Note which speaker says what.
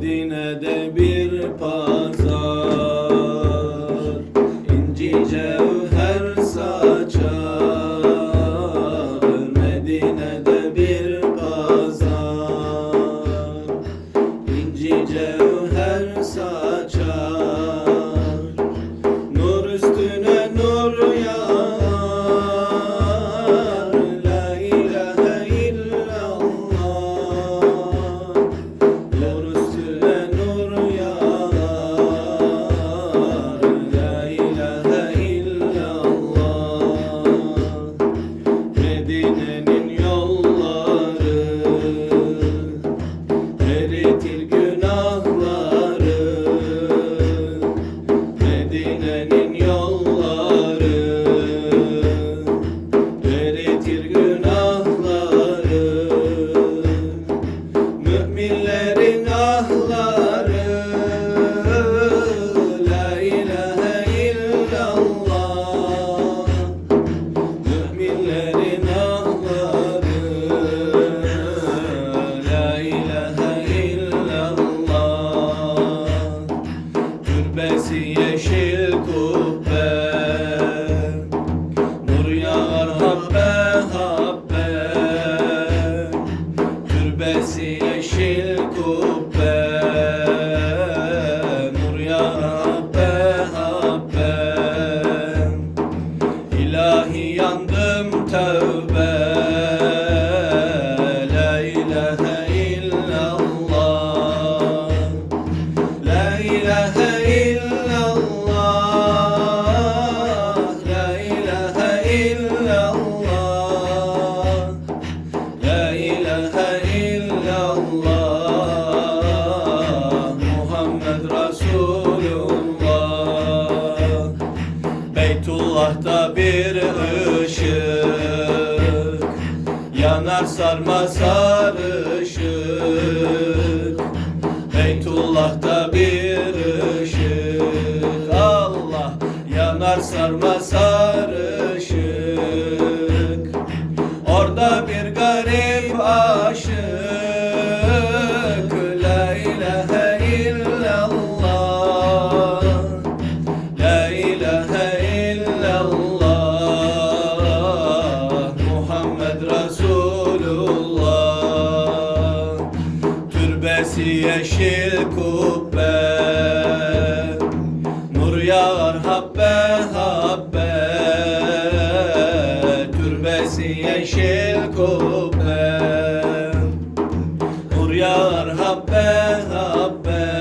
Speaker 1: Dine de bir par yeşil kubbe Beytullah'ta bir ışık Yanar sarma sarışık. Beytullah'ta bir ışık Allah yanar sarma sarışık. Orada bir Tepesi yeşil kubbe? Nur yağar habbe habbe. Türbesi yeşil kubbe. Nur yağar habbe habbe.